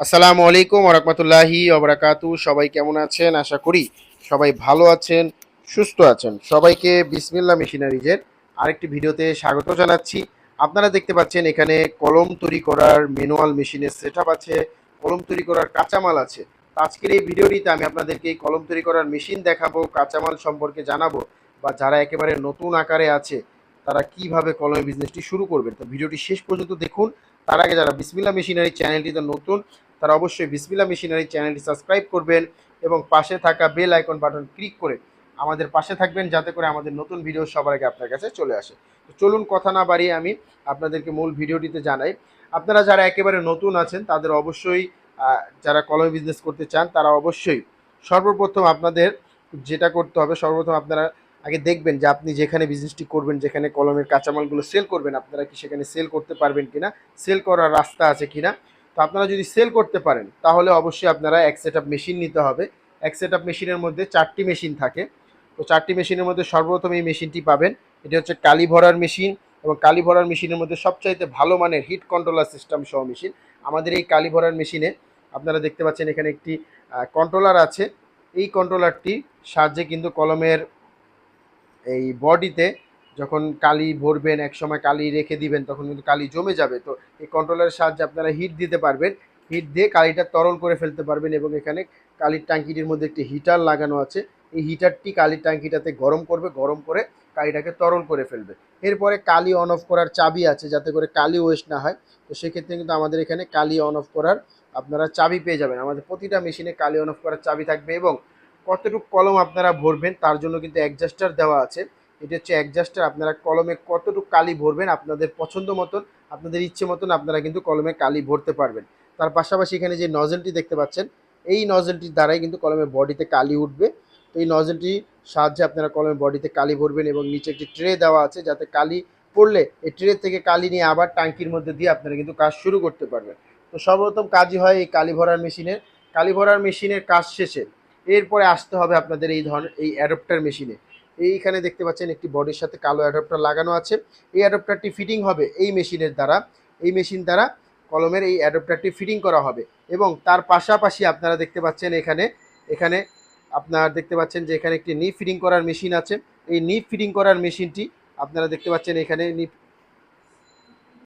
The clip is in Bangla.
আসসালামু আলাইকুম ওরহমতুল্লাহি ওবরাকাতু সবাই কেমন আছেন? আশা করি সবাই ভালো আছেন, সুস্থ আছেন। সবাইকে বিসমিল্লা মেশিনারিজের আরেকটি ভিডিওতে স্বাগত জানাচ্ছি। আপনারা দেখতে পাচ্ছেন এখানে কলম তৈরি করার ম্যানুয়াল মেশিনের সেট আছে, কলম তৈরি করার কাঁচামাল আছে। আজকের এই ভিডিওটিতে আমি আপনাদেরকে এই কলম তৈরি করার মেশিন দেখাবো, কাঁচামাল সম্পর্কে জানাব বা যারা একেবারে নতুন আকারে আছে, তারা কীভাবে কলমের বিজনেসটি শুরু করবেন। তো ভিডিওটি শেষ পর্যন্ত দেখুন। তার আগে যারা বিসমিল্লা মেশিনারি চ্যানেলটিতে নতুন তারা অবশ্যই বিসমিল্লা মেশিনারি চ্যানেলটি সাবস্ক্রাইব করবেন এবং পাশে থাকা বেল আইকন বাটন ক্লিক করে আমাদের পাশে থাকবেন যাতে করে আমাদের নতুন ভিডিও সবার আগে আপনার কাছে চলে আসে। তো চলুন কথা না বাড়িয়ে আমি আপনাদেরকে মূল ভিডিওটিতে জানাই। আপনারা যারা একেবারে নতুন আছেন, তাদের অবশ্যই যারা কলমে বিজনেস করতে চান, তারা অবশ্যই সর্বপ্রথম আপনাদের যেটা করতে হবে, সর্বপ্রথম আপনারা আগে দেখবেন যে আপনি যেখানে বিজনেসটি করবেন, যেখানে কলমের কাঁচামালগুলো সেল করবেন, আপনারা কি সেখানে সেল করতে পারবেন কিনা সেল করার রাস্তা আছে কিনা তো আপনারা যদি সেল করতে পারেন, তাহলে অবশ্যই আপনারা এক সেট মেশিন নিতে হবে। এক সেট মেশিনের মধ্যে চারটি মেশিন থাকে। তো চারটি মেশিনের মধ্যে সর্বপ্রথম এই মেশিনটি পাবেন। এটি হচ্ছে কালি ভরার মেশিন এবং কালি ভরার মেশিনের মধ্যে সবচাইতে ভালো মানের হিট কন্ট্রোলার সিস্টেম সহ মেশিন আমাদের এই কালি ভরার মেশিনে আপনারা দেখতে পাচ্ছেন এখানে একটি কন্ট্রোলার আছে। এই কন্ট্রোলারটি সাহায্যে কিন্তু কলমের এই বডিতে যখন কালি ভরবেন, এক সময় কালি রেখে দিবেন, তখন কিন্তু কালি জমে যাবে। তো এই কন্ট্রোলারের সাহায্যে আপনারা হিট দিতে পারবেন। হিট দিয়ে কালিটা তরল করে ফেলতে পারবেন এবং এখানে কালির ট্যাঙ্কিটির মধ্যে একটি হিটার লাগানো আছে। এই হিটারটি কালির ট্যাঙ্কিটাতে গরম করবে, গরম করে কালিটাকে তরল করে ফেলবে। এরপরে কালি অন অফ করার চাবি আছে, যাতে করে কালি ওয়েস্ট না হয়। তো সেক্ষেত্রে কিন্তু আমাদের এখানে কালি অন অফ করার আপনারা চাবি পেয়ে যাবেন। আমাদের প্রতিটা মেশিনে কালি অন অফ করার চাবি থাকবে এবং কতটুকু কলম আপনারা ভরবেন, তার জন্য কিন্তু অ্যাডজাস্টার দেওয়া আছে। এটা হচ্ছে অ্যাডজাস্টার আপনারা কলমে কতটুকু কালি ভরবেন আপনাদের পছন্দ মতন, আপনাদের ইচ্ছে মতন আপনারা কিন্তু কলমে কালি ভরতে পারবেন। তার পাশাপাশি এখানে যে নজেলটি দেখতে পাচ্ছেন, এই নজেলটির দ্বারাই কিন্তু কলমের বডিতে কালি উঠবে। তো এই নজেলটি সাহায্যে আপনারা কলমের বডিতে কালি ভরবেন এবং নিচে একটি ট্রে দেওয়া আছে, যাতে কালি পড়লে এই ট্রে থেকে কালি নিয়ে আবার ট্যাঙ্কির মধ্যে দিয়ে আপনারা কিন্তু কাজ শুরু করতে পারবেন। তো সর্বপ্রথম কাজই হয় এই কালি ভরার মেশিনের। কালি ভরার মেশিনের কাজ শেষে এরপরে আসতে হবে আপনাদের এই ধরনের, এই অ্যাডপ্টার মেশিনে এইখানে দেখতে পাচ্ছেন একটি বডির সাথে কালো অ্যাডাপ্টার লাগানো আছে। এই অ্যাডাপ্টারটি ফিটিং হবে এই মেশিনের দ্বারা। এই মেশিন দ্বারা কলমের এই অ্যাডাপ্টারটি ফিটিং করা হবে এবং তার পাশাপাশি আপনারা দেখতে পাচ্ছেন এখানে এখানে আপনার দেখতে পাচ্ছেন যে এখানে একটি নিপ ফিটিং করার মেশিন আছে। এই নিপ ফিটিং করার মেশিনটি আপনারা দেখতে পাচ্ছেন এখানে নিপ